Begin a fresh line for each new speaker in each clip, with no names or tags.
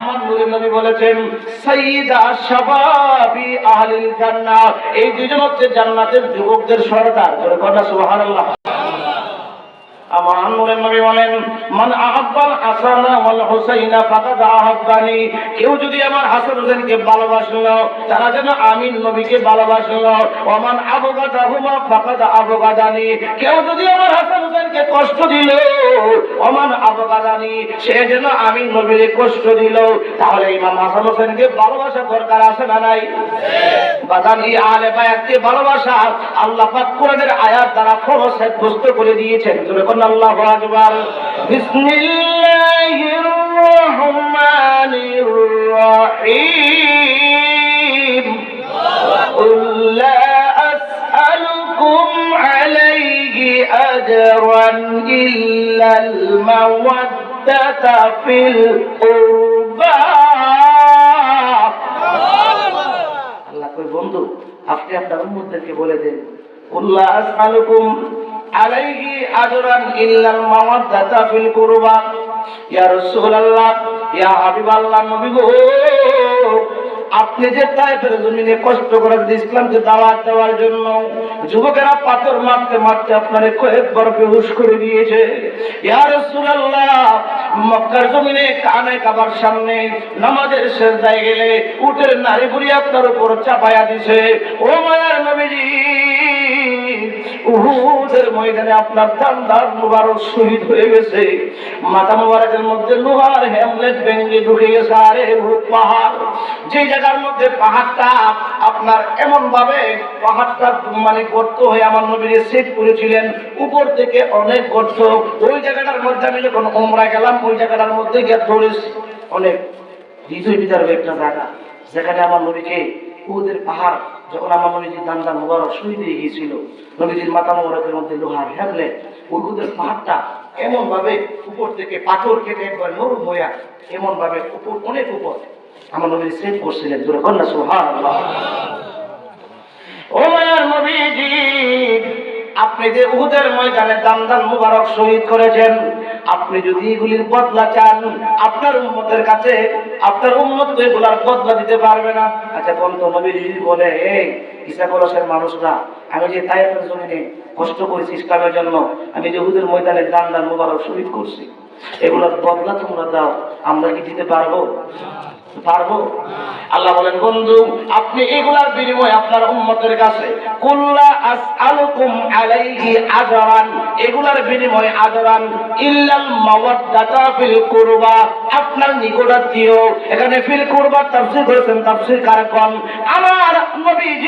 আমার নূরের নবী বলেছেন, সাইয়্যিদা শাবাবি আহলিল এই দুজন হচ্ছে জান্নাতের যুবকদের সর্দার। জোরে কথা সুবহানাল্লাহ। হাসানা হাসান নবীকে হাসান কষ্ট দিল, ওমান আবগাদানি। সে যেন আমিন নবীর কষ্ট দিল। তাহলে ইমাম হাসান হোসেনকে ভালোবাসা দরকার আছে না নাই? বাদান আলে বায়াতকে ভালোবাসা আল্লাহ পাক কোরআনের আয়াত দ্বারা ফরজ সাব্যস্ত করে দিয়েছেন। জোরে কোন আল্লাহু আকবার বিসমিল্লাহির রহমানির রহিম قل لا أسألكم عليه أجرا إلا المودة في القربى আল্লাহ কই বন্ধু আপনি আপনার উম্মতদেরকে বলে দেন উল্লাহ আসআলুকুম আলাইহি আজরান ইল্লাল মাওয়াদ্দাতা ফিল ইয়া রাসূলুল্লাহ, ইয়া হাবিবাল্লাহ, নবী গো। আপনি যে তাইফের জমিনে কষ্ট করে ইসলামকে দাওয়াত দেওয়ার জন্য যুবকেরা পাথর মারতে মারতে আপনারে কয়েকবার বেহুশ করে দিয়েছে। ইয়া রাসূলুল্লাহ, মক্কার জমিনে কানে কাবার সামনে নামাজের শেষদায় গেলে উটের নারী বুড়ি আপনার উপর চাপায়া দিছে। ও মায়ার নবীজি উহুদের ময়দানে আপনার দান দান মুবারক শহীদ হয়ে গেছে। মাথা মুবারকের মধ্যে লোহার হ্যামলেট ভেঙে ঢুকে গেছে আরে উহুদ পাহাড়। যে জায়গার মধ্যে পাহাড়টা আপনার এমন ভাবে পাহাড়টা মানে গর্ত হয়ে আমার নবীর সেট করেছিলেন উপর থেকে অনেক গর্ত। ওই জায়গাটার মধ্যে আমি যখন ওমরা গেলাম, ওই জায়গাটার মধ্যে গিয়ে ধরেছি অনেক। হৃদয় বিদারক একটা জায়গা। যেখানে আমার নবীকে উহুদের পাহাড় যখন আমার নবীজির দান দান মোবারক শহীদ হয়ে গিয়েছিল, নবীজির মাথা মোবারকের মধ্যে লোহার হ্যাবলেট উহুদের পাহাড়টা এমন ভাবে উপর থেকে পাথর কেটে একবার নরম হইয়া এমন ভাবে উপর, অনেক উপর। আমার নবী সেভ করছিলেন, জোরে কন্যা সুহান ও মায়ার নবীজি, আপনি যে উহুদের ময়দানে দান দান মুবারক শহীদ করেছেন আপনি যদি এগুলির বদলা চান, আপনার উন্মতের কাছে আপনার উম্মত তো এগুলার বদলা দিতে পারবে না। আচ্ছা কোন তো নবী যদি বলে, এই ইসা কলসের মানুষরা, আমি যে তাইফের জমিনে কষ্ট করেছি ইসলামের জন্য, আমি যে উহুদের ময়দানে দান দান মোবারক শহীদ করছি, এগুলোর বদলা তোমরা দাও, আমরা কি দিতে পারব? পারব? আল্লাহ বলেন, বন্ধু, আপনি এগুলার বিনিময়ে আপনার উম্মতের কাছে, কুল্লা আলাইহি আজরান, এগুলার বিনিময়ে আজরান, ইল্লাল মাওয়াদ্দাতা ফিল কুরবা। আপনার নিকটাত্মীয় এখানে ফিল কুরবা তাফসীর করেছেন, তাফসীর কারকন আমার নবীজির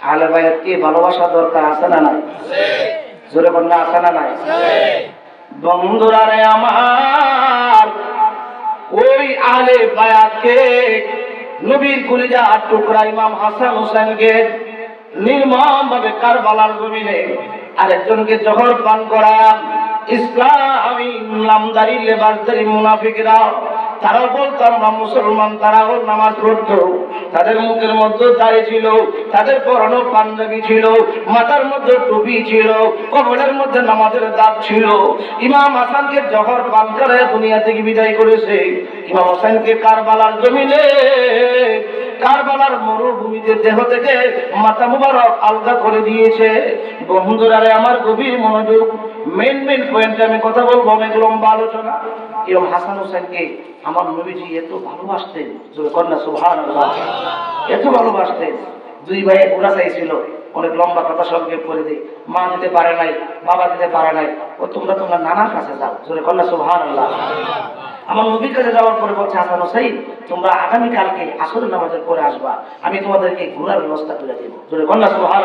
আহলে কি ভালোবাসা দরকার আছে না নাই? জোরে কন্যা আছে না নাই? বন্ধুরা রে আমার, ওই আলে বায়াতকে নবীর কলিজা টুকরা ইমাম হাসান হোসেনকে নির্মম ভাবে কারবালার জমিনে আরেকজনকে জহর পান করা ইসলামী নামদারি লেবাসদারি মুনাফিকরা তারাও বলতো আমরা মুসলমান তারাও নামাজ পড়তো। তাদের মুখের মধ্যে দাড়ি ছিল, তাদের পরনো পাঞ্জাবি ছিল, মাথার মধ্যে টুপি ছিল, কবরের মধ্যে নামাজের দাঁত ছিল। ইমাম হাসানকে জহর পান করে দুনিয়া থেকে বিদায় করেছে। ইমাম হাসানকে কারবালার জমিনে, কারবালার মরুভূমিতে দেহ থেকে মাথা মুবারক আলগা করে দিয়েছে। বন্ধুরারে আমার গভীর মনোযোগ মেন মেন পয়েন্টে আমি কথা বলব, অনেক লম্বা আলোচনা। এরকম হাসান হোসেনকে আমার নবীজি এত ভালোবাসতেন কন্যা সুভান এত ভালোবাসতেন, দুই ভাইয়ে ঘোরা চাইছিল, অনেক লম্বা কথা সঙ্গে করে দিই মা দিতে পারে নাই, বাবা দিতে পারে নাই। ও তোমরা তোমরা নানার কাছে যাও, জোরে কন্যা সুভান আল্লাহ আমার নবীর কাছে যাওয়ার পরে বলছে, হাসান হোসাইন তোমরা আগামীকালকে আসরের নামাজের পরে আসবা। আমি তোমাদেরকে ঘোরার ব্যবস্থা করে দেব। জোরে কন্যা সুবহান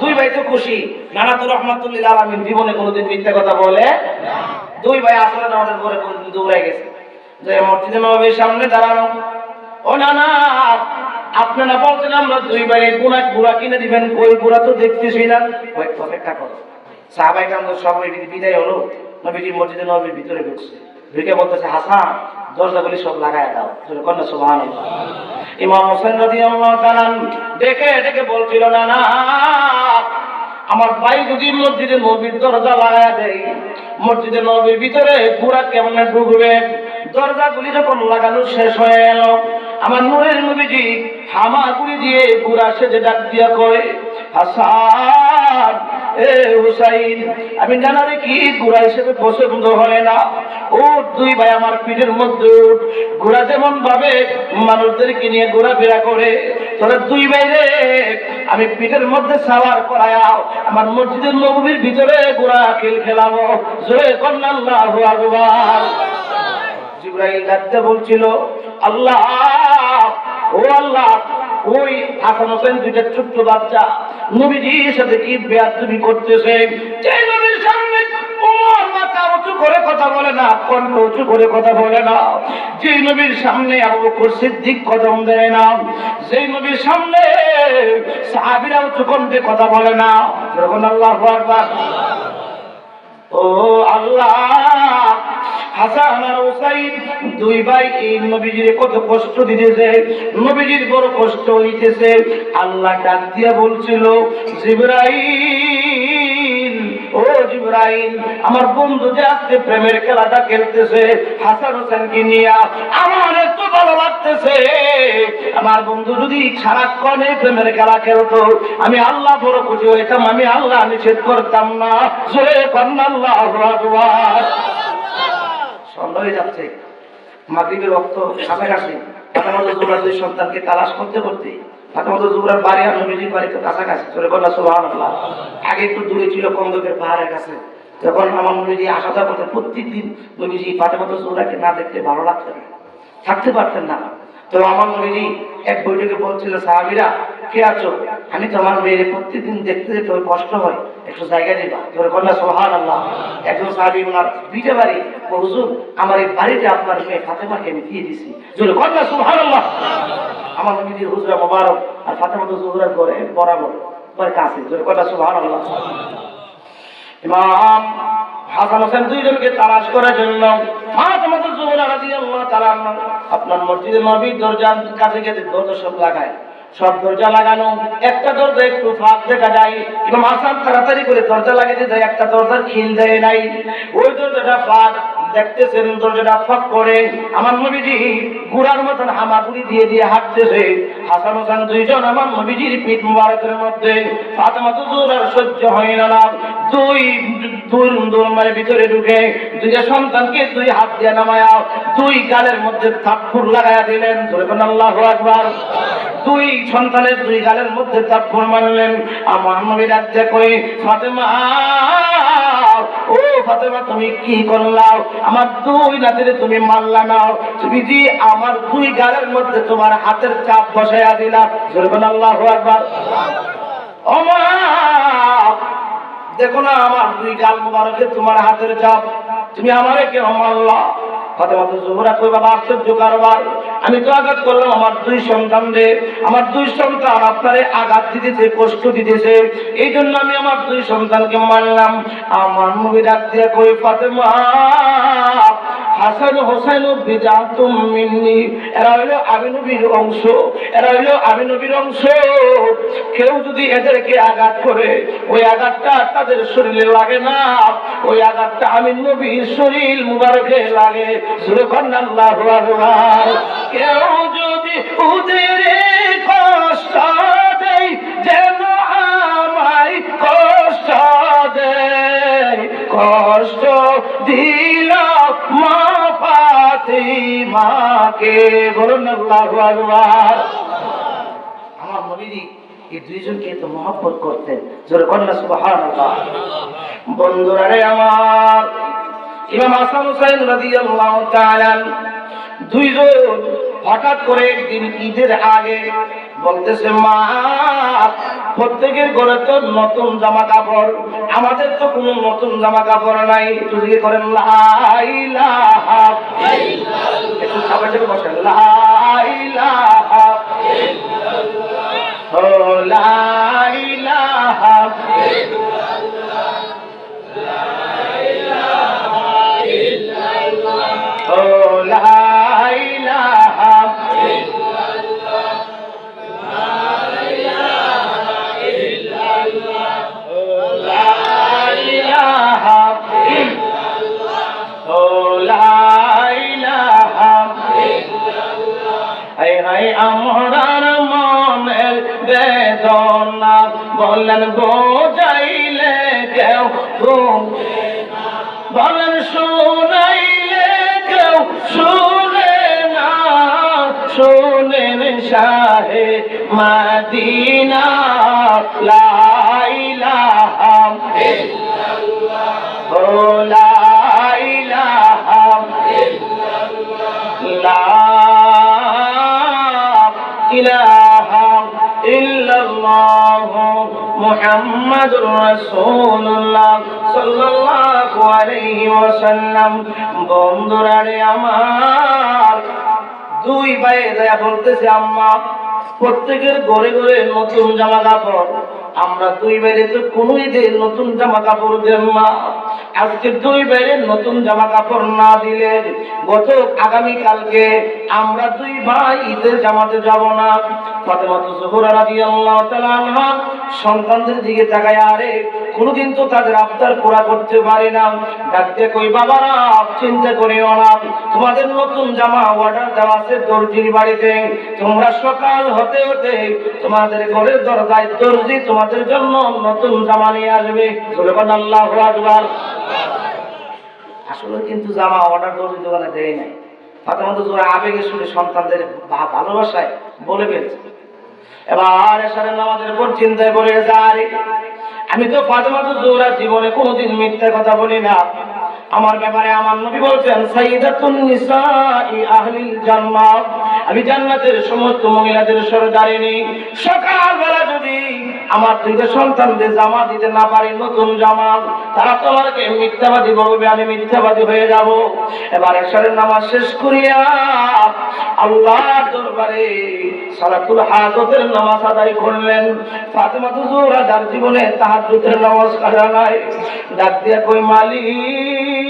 দুই ভাই তো খুশি। নানা তো রহমাতুল্লিল আলমিন জীবনে কোনোদিন মিথ্যা কথা বলে দুই ভাই আসরের নামাজের পরে কোনোদিন দৌড়াই গেছে। যে মসজিদে নবীর সামনে দাঁড়ানো। ও নানা, আপনারা বলছেন আমরা দুই ভাই গুণা গুড়া কিনে দিবেন। কই গুড়া তো দেখতেছি না। অপেক্ষা করো। সাহাবাই কাম সবাই বিদায় হলো। নবীজি মসজিদে নবীর ভিতরে ঢুকছে। ঢুকে বলতেছে, হাসান, দরজাগুলি সব লাগায় দাও। কন্যা সুবহান ইমাম হোসেন রাজি আল্লাহ ডেকে ডেকে বলছিল, না না, আমার ভাই যদি মসজিদে নবীর দরজা লাগায় দেয়, মসজিদে নবীর ভিতরে পুরা কেমন ঢুকবে? দরজাগুলি যখন লাগানো শেষ হয়ে গেল আমার নূরের নবীজি হামাগুড়ি দিয়ে পুরা সেজে ডাক দিয়া কয়, হাসান এ হুসাইন, আমি জানা কি ঘোড়া হিসেবে পছন্দ হয় না। ও দুই ভাই আমার পিঠের মধ্যে উঠ। ঘোড়া যেমন ভাবে, মানুষদেরকে নিয়ে ঘোরাফেরা করে। তোরা দুই ভাই রে, আমি পিঠের মধ্যে সাওয়ার করায়া আমার মসজিদের নবীর ভিতরে ঘোড়া খেল খেলাবো। জোরে কন্যা আল্লাহু জিব্রাইল ডাকতে বলছিল, আল্লাহ, ও আল্লাহ ওই হাসান হোসেন, দুইটা ছোট্ট বাচ্চা। নবীজির সাথে কি বেয়াদবি করতেছে? যে নবীর সামনে কথা বলে না উঁচু করে কথা বলে না। যে নবীর সামনে দেয় না। সেই নবীর সামনে কথা বলে না। আল্লাহ ও আল্লাহ! আল্লাহ ডাক দিয়া বলছিল ও আমার বন্ধু যে আজকে প্রেমের খেলাটা খেলতেছে, হাসান হোসেনকে নিয়ে আমার এত ভালো লাগতেছে। আমার বন্ধু যদি সারাক্ষণে প্রেমের খেলা খেলতো, আমি আল্লাহ বড় খুশি হইতাম, আমি আল্লাহ নিষেধ করতাম না। আল্লাহ সন্ধ্যা হয়ে যাচ্ছে। মাগরীবের রক্ত কাছাকাছি ফাতেমাতো জুবরার দুই সন্তানকে তালাশ করতে করতে ফাতেমাতো জুবরার বাড়ি আর নবীজির বাড়ি তো কাছাকাছি চলে বলল সুবহানাল্লাহ। আগে একটু দূরে ছিল কন্দকের পাহাড়ের কাছে। যখন আমার নবীজি আসা যাওয়া করতে প্রত্যেকদিন নবীজি ফাতেমাতো জুবরাকে না দেখতে ভালো লাগতেন না, থাকতে পারতেন না। তো আমার নবীজি এক বৈঠকে বলছিল, সাহাবিরা, কে আছো? আমি তো আমার মেয়ের প্রত্যেকদিন দেখতে ওই কষ্ট হয়। একটু জায়গা দিবা। তোর কন্যা সোহান আল্লাহ একজন সাহাবি ওনার বাড়ি হুজুর, আমার এই বাড়িতে আপনার মেয়ে ফাতেমাকে আমি দিয়ে দিছি। জোরে কন্যা সোহান আল্লাহ আমার নবীজির হুজরা মোবারক আর ফাতেমা তো জুহরার করে বরাবর পরে কাছে। জোরে কন্যা সোহান আল্লাহ ইমাম হাসান হোসেন দুইজনকে তালাশ করার জন্য ফাতেমা তো জুহরা রাদিয়াল্লাহু আপনার মসজিদে নবীর দরজার কাছে গেছে দরজা সব লাগায়। সব দরজা লাগানো, একটা দরজা একটু ফাঁক দেখা যায়। ইমাম হাসান তাড়াতাড়ি করে দরজা লাগাতে যায় একটা দরজার খিল দেয় নাই। ওই দরজাটা ফাঁক, দেখতেছেন দরজাটা ফাঁক করে। আমার নবীজি ঘোড়ার মতন হামাগুড়ি দিয়ে দিয়ে হাঁটতেছে। হাসান হোসেন দুইজন আমার নবীজির পিঠ মুবারকের মধ্যে। ফাতেমা তো সহ্য হয় না দুই দুই দোলমারের ভিতরে ঢুকে দুইটা সন্তানকে দুই হাত দিয়ে নামায়া দুই গালের মধ্যে থাপ্পড় লাগায়া দিলেন। আল্লাহু দুই সন্তানের দুই গালের মধ্যে থাপ্পড় মারলেন। আমার নবী ফাতেমা, ও ফাতেমা, তুমি কি করলাও? আমার দুই নাতিরে তুমি মারলা নাও তুমি যে আমার দুই গালের মধ্যে তোমার হাতের চাপ বসাইয়া দিলা আল্লাহ একবার ও মা দেখো না আমার দুই গাল মুবারকে তোমার হাতের চাপ তুমি আমারে কেন মারলা ফাতেমা তো জোহরা কই বাবা, আশ্চর্য কারবার। আমি তো আঘাত করলাম, আমার দুই সন্তান রে আমার দুই সন্তান আপনারে আঘাত দিতেছে, কষ্ট দিতেছে। এই জন্য আমি আমার দুই সন্তানকে মারলাম। আমার নবী ডাক দিয়ে কই ফাতেমা আমি নবীর কেউ যদি আঘাত করে, ওই আঘাতটা তাদের শরীরে লাগে না। ওই আঘাতটা নবীর শরীর মুবারকে লাগে। সুরে কেউ যদি ওদের কষ্ট দেয় যেন আমায় কষ্ট দেয় কষ্ট দিল মা ফাতিমাকে বলুন আল্লাহু আকবার। আমার নবীজি এই দুইজনকে তো মহব্বত করতেন। জোরে কন্যা সুবহানাল্লাহ। বন্ধুরা রে আমার, ইমাম হাসান হুসাইন রাদিয়াল্লাহু তাআলা দুইজন হঠাৎ করে একদিন ঈদের আগে বলতেছে, মা, প্রত্যেকের ঘরে তো নতুন জামা কাপড় আমাদের তো কোনো নতুন জামা কাপড় নাই দিকে করেন লাইলাহা একটু থেকে বসেন লাইলাহা লা হাই হাই আমরার মনের বেদনা। বলেন, বোঝাইলে কেউ বলেন, শুনাইলে কেউ শুনে না। শুনেন শাহে মাদিনা লাইলাহা ও মুহাম্মাদুর রাসূলুল্লাহ সাল্লাল্লাহু আলাইহি ওয়াসাল্লাম। বন্ধুরা রে আমার, দুই ভাই যায় বলতেছে, আম্মা, প্রত্যেকের ঘরে ঘরে নতুন জামা কাপড়। আমরা দুই বাইরে তো কোন ঈদে নতুন জামা কাপড় দেন না। আজকে দুই বাইরে নতুন জামা কাপড় না দিলে গত আগামী কালকে আমরা দুই ভাই ঈদের জামাতে যাব না। সন্তানদের দিকে তাকায়, আরে, কোনোদিন তো তাদের আবদার পুরা করতে পারি না। ডাকতে কই বাবারা চিন্তা করিও না। তোমাদের নতুন জামা অর্ডার দেওয়া আছে দর্জির বাড়িতে। তোমরা সকাল হতে হতে তোমাদের ঘরের দরজায় দর্জি তোমাদের জন্য নতুন জামা নিয়ে আসবে। আল্লাহ আসলে কিন্তু জামা অর্ডার দর্জি দোকানে দেয় নাই। তো জোরে আবেগে শুনে সন্তানদের ভালোবাসায় বলে ফেলছে। চিন্তায় যায়, আমি তো ফাতেমা তো জোরা জীবনে কোনোদিন মিথ্যা কথা বলি না। আমার ব্যাপারে আমার নবী বলছেন সাইয়্যিদাতুন নিসাই আহলিল জান্নাত। আমি জান্নাতের সমস্ত মহিলাদের সরদারিনী সকালবেলা যদি আমার দুইটা সন্তানদের জামা দিতে না পারি, নতুন জামা, তারা তো আমাকে মিথ্যাবাদী বলবে, আমি মিথ্যাবাদী হয়ে যাব। এবার এসারের নামাজ শেষ করিয়া আল্লাহর দরবারে সালাতুল হাজতের নামাজ আদায় করলেন। ফাতেমা তো যার জীবনে তাহাজ্জুদের নামাজ কাটা নাই। ডাক দিয়া কই মালিক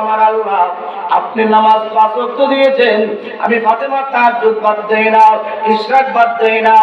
আমার আল্লাহ, আপনি নামাজ পাঁচ ওয়াক্ত দিয়েছেন, আমি ফাতেমা তাহাজ্জুদ বাদ দেই না ইশরাক বাদ দেই না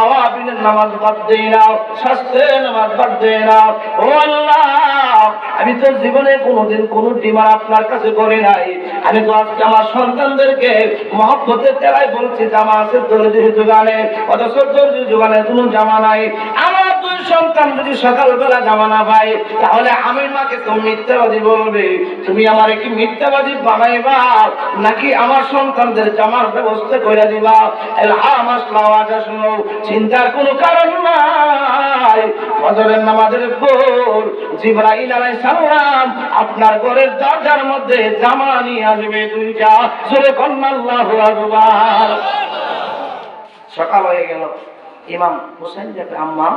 আওয়াবিনের নামাজ বাদ দেই না স্বাস্থ্যের নামাজ বাদ দেই না ও আল্লাহ, আমি তো জীবনে কোনোদিন কোনো ডিমার আপনার কাছে করি নাই। আমি তো আজকে আমার সন্তানদেরকে মহব্বতের তেলায় বলছি, জামা আছে দর্জির যোগানে অথচ দর্জির যোগানে কোনো জামা নাই। আমার দুই সন্তান যদি সকালবেলা জামা না পায়, তাহলে আমি মাকে তো মিথ্যাবাদী বলবে? তুমি আমার কি মিথ্যাবাদী বানাইবা? নাকি আমার সন্তানদের জামার ব্যবস্থা করে দিবা? এলহামাস আওয়াজ শুনো চিন্তার কোনো কারণ নাই। ফজরের নামাজের পর জিব্রাইল আলাইহিস সালাম আপনার ঘরের দরজার মধ্যে জামা নিয়ে আসবে দুইটা। জোরে আকবার। সকাল হয়ে গেল। ইমাম হোসেন যাকে আম্মা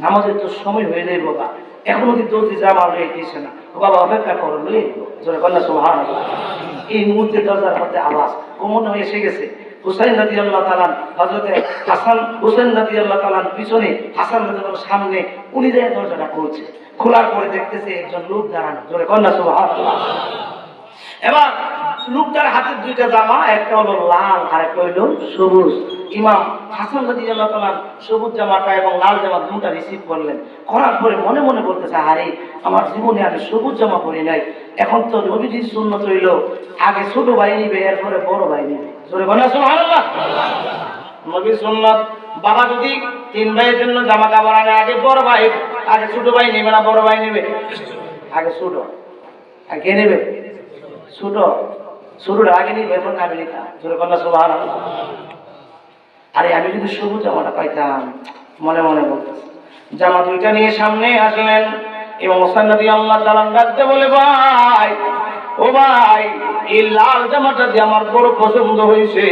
নামাজের তো সময় হয়ে যাই বাবা। এখনও কিন্তু জামা লয়ে দিয়েছে না। বাবা, অপেক্ষা করো দিও জোরে কন্যা সুবহান এই মুহূর্তে দরজার মধ্যে আওয়াজ। কোমন হয়ে এসে গেছে। সামনে, উনি যায় দরজাটা খোলার পরে দেখতেছে একজন লোক দাঁড়ানো। জোরে কন্যা এবার লোকটার হাতে দুইটা জামা, একটা হলো লাল আর একটা হইল সবুজ। ইমাম হাসান রাজি আল্লাহ তালাম সবুজ জামাটা এবং লাল জামা দুটা রিসিভ করলেন। করার পরে মনে মনে বলতেছে, আরে, আমার জীবনে আমি সবুজ জামা পরি নাই। এখন তো নবীজির সুন্নত হইল। আগে ছোট ভাই নিবে, এরপরে বড় ভাই নিবে। জোরে বলা সুবহানাল্লাহ। নবীর সুন্নত, বাবা যদি তিন ভাইয়ের জন্য জামা কাপড় আনে, আগে বড় ভাই, আগে ছোট ভাই নেবে না বড় ভাই নেবে? আগে ছোট। আর কে নেবে? ছোট। ছোটটা আগে নিয়ে বেতন আমি নিতাম কন্যা আরে, আমি যদি সবুজ জামাটা পাইতাম, মনে মনে বলতেছি। জামা দুইটা নিয়ে সামনে আসলেন এবং ওসান নদী আল্লাহ তালাম ডাকতে বলে, ভাই, ও ভাই, এই লাল জামাটা দিয়ে আমার বড় পছন্দ হয়েছে।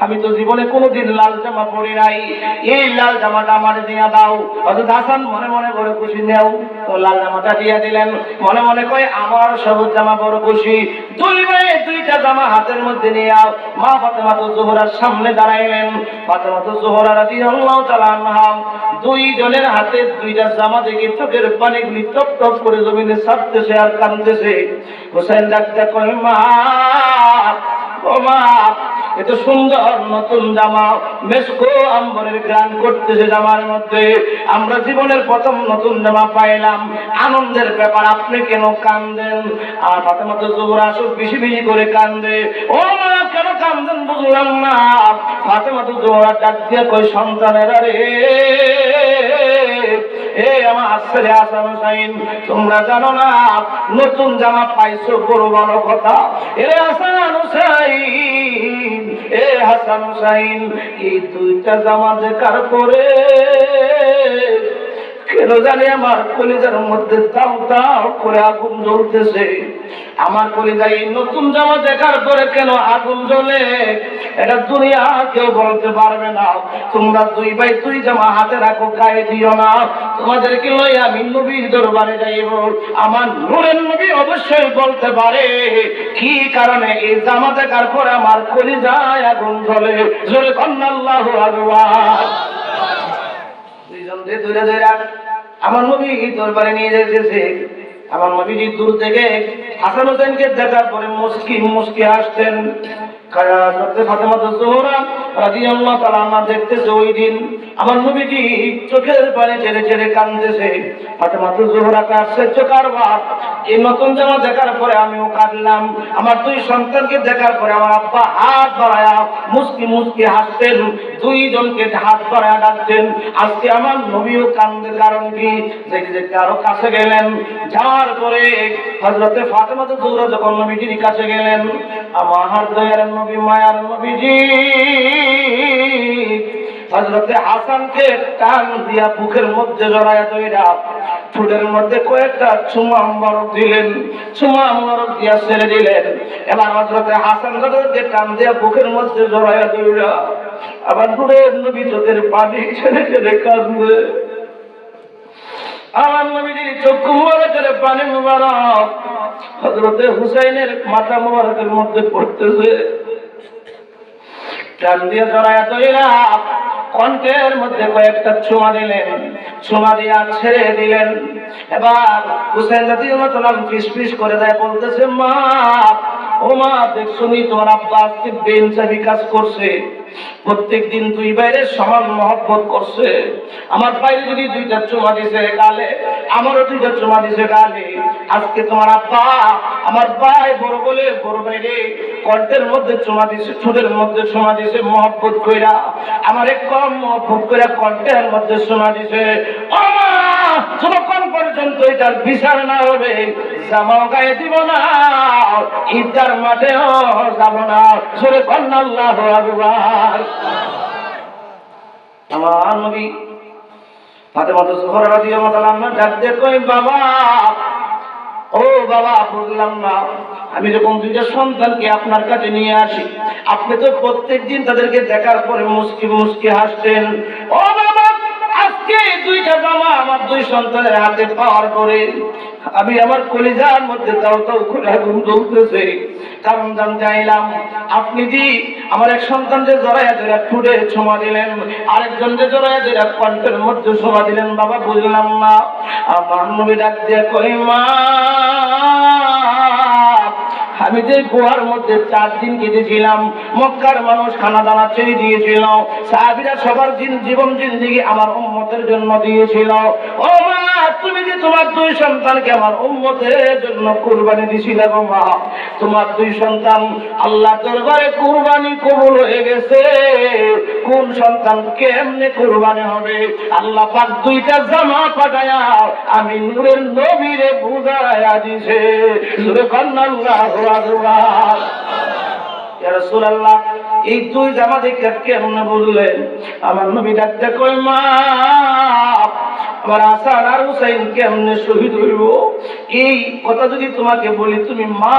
আমি তো জীবনে কোনোদিন লাল জামা পরি নাই। এই লাল জামাটা আমার দিয়া দাও। হযরত হাসান মনে মনে বড় খুশি, নেও। তো লাল জামাটা দিয়া দিলেন। মনে মনে কয়, আমার সবুজ জামা বড় খুশি। দুই ভাই দুইটা জামা হাতের মধ্যে নিয়ে আও। মা ফাতেমা তো জোহরার সামনে দাঁড়াইলেন। ফাতেমা তো জোহরা রাদিয়াল্লাহু তাআলা আনহা। দুই জনের হাতে দুইটা জামা দেখে চোখের পানিগুলি টপ টপ করে জমিনে ছাড়তেছে আর কাঁদতেছে। হোসেন ডাক্তার কয়, মা, ও মা এত সুন্দর নতুন জামা মেসকো আম্বরের গান করতেছে জামার মধ্যে। আমরা জীবনের প্রথম নতুন জামা পাইলাম। আনন্দের ব্যাপার, আপনি কেন কান্দেন? আর ফাতেমা তো জোহরা আসুক বেশি বেশি করে কান্দে। ও মা, কেন কান্দেন বুঝলাম না। ফাতেমা তো জোহরা ডাক দিয়ে কই সন্তানের রে, এ আমার ছেলে হাসান হুসাইন, তোমরা জানো না, নতুন জামা পাইছো বড় বড় কথা। এ আসান হুসাইন এ হাসান হুসাইন এই দুইটা জামা দেখার পরে? কেন জানি আমার কলিজার মধ্যে তাও তাও করে আগুন জ্বলতেছে। আমার কলিজায় এই নতুন জামা দেখার পরে কেন আগুন জ্বলে? এটা দুনিয়া কেউ বলতে পারবে না। তোমরা দুই ভাই দুই জামা হাতে রাখো, গায়ে দিও না। তোমাদেরকে লই আমি নবীর দরবারে যাইব। আমার নূরের নবী অবশ্যই বলতে পারে, কি কারণে এই জামা দেখার পরে আমার কলিজায় আগুন জ্বলে? জোরে আকবার। দুইজন দিয়ে ধরে ধরে আমার নবী দরবারে নিয়ে যাইতেছে। আমার নবীজি দূর থেকে হাসান হোসেনকে দেখার পরে মুসকি মুসকি আসতেন দেখতেছে দিন। আমার চোখার বাপ এই নতুন দেখার পরে আমিও কাঁদলাম। আমার দুই সন্তানকে দেখার পরে আমার আব্বা হাত বাড়ায়া মুস্কি মুস্কি হাসতেন। দুইজনকে হাত বাড়ায়া ডাকতেন। আজকে আমার নবীও কান্দের কারণ কি? দেখে দেখতে আরও কাছে গেলেন। যাওয়ার পরে হজরতে ফাতেমা তো জোহরা যখন নবীজির কাছে গেলেন, আমার দয়ার নবী, মায়ার নবীজি হজরতে হাসানকে টান দিয়া বুকের মধ্যে জড়াইয়া দইরা ঠোঁটের মধ্যে কয়েকটা চুমা মরক দিলেন, চুমা মরক দিয়া ছেড়ে দিলেন। এবার হজরতে হাসান হজরতকে টান দিয়া বুকের মধ্যে জড়াইয়া দইরা আবার দূরের নবী চোখের পানি ছেড়ে ছেড়ে কাঁদবে। আমার নবীজির চক্ষু মুবারকের পানি মুবারক। হজরতে হুসাইনের মাথা মুবারকের মধ্যে পড়তেছে। টান দিয়ে জড়ায় তৈরা কণ্ঠের মধ্যে কয়েকটা ছোঁয়া দিলেন। ছোঁয়া দিয়া ছেড়ে দিলেন। এবার হুসেন জাতি ফিস ফিস করে দেয়, বলতেছে, মা, ও মা দেখছুনি তোমার আব্বা আজকে বেঞ্চাবি বিকাশ করছে? প্রত্যেক দিন দুই বাইরে সমান মহব্বত করছে। আমার বাইরে যদি দুইটা চুমা দিছে গালে, আমারও দুইটা চুমা দিছে গালে। আজকে তোমার আব্বা, আমার ভাই, বড় বলে, বড় বাইরে কণ্ঠের মধ্যে চুমা দিছে ঠোঁটের মধ্যে চুমা দিছে, মহব্বত কইরা। আমার এক কম মহব্বত কইরা কণ্ঠের মধ্যে চুমা দিছে। মা! যতক্ষণ পর্যন্ত এটার বিচার না হবে, জামাও গায়ে দিব না ঈদগার মাঠেও যাব না। সরে কন্যাল্লাহ আমি যখন দুইটা সন্তানকে আপনার কাছে নিয়ে আসি, আপনি তো প্রত্যেক দিন তাদেরকে দেখার পরে মুস্কি মুস্কি বাবা আজকে দুইটা আমার দুই সন্তানের হাতে পাওয়ার পরে আমি আমার কলিজার মধ্যে তাও আগুন জ্বলতেছে। কারণ চাইলাম, আপনি যে আমার এক সন্তানকে জড়াইয়া ধরে ঠুটে ছোমা দিলেন? আরেকজনকে জড়াইয়া ধরে কণ্ঠের মধ্যে ছোমা দিলেন? বাবা, বুঝলাম না। আমার নবী ডাক দিয়ে কই মা আমি যে গুহার মধ্যে চার দিন কেটেছিলাম, মক্কার মানুষ খানা দানা ছেড়ে দিয়েছিল, সাহাবিরা সবার জীবন জিন্দিগি আমার উম্মতের জন্য দিয়েছিল। ও মা তুমি যে তোমার দুই সন্তানকে আমার উম্মতের জন্য কুরবানি দিছিলে গো মা, তোমার দুই সন্তান আল্লাহ দরবারে কুরবানি কবুল হয়ে গেছে। কোন সন্তান কেমনে কুরবানি হবে? আল্লাহ পাক দুইটা জামা পাঠায়া আমি নূরের নবীরে বুঝায়া দিছে। সুরে কন্নাল্লাহু রাসূলুল্লাহ, এই দুই জামা দেখে কেমনে বুঝলেন? আমার নবী ডাকতে কই মা আমার আসার আর শহীদ হইব। এই কথা যদি তোমাকে বলি তুমি মা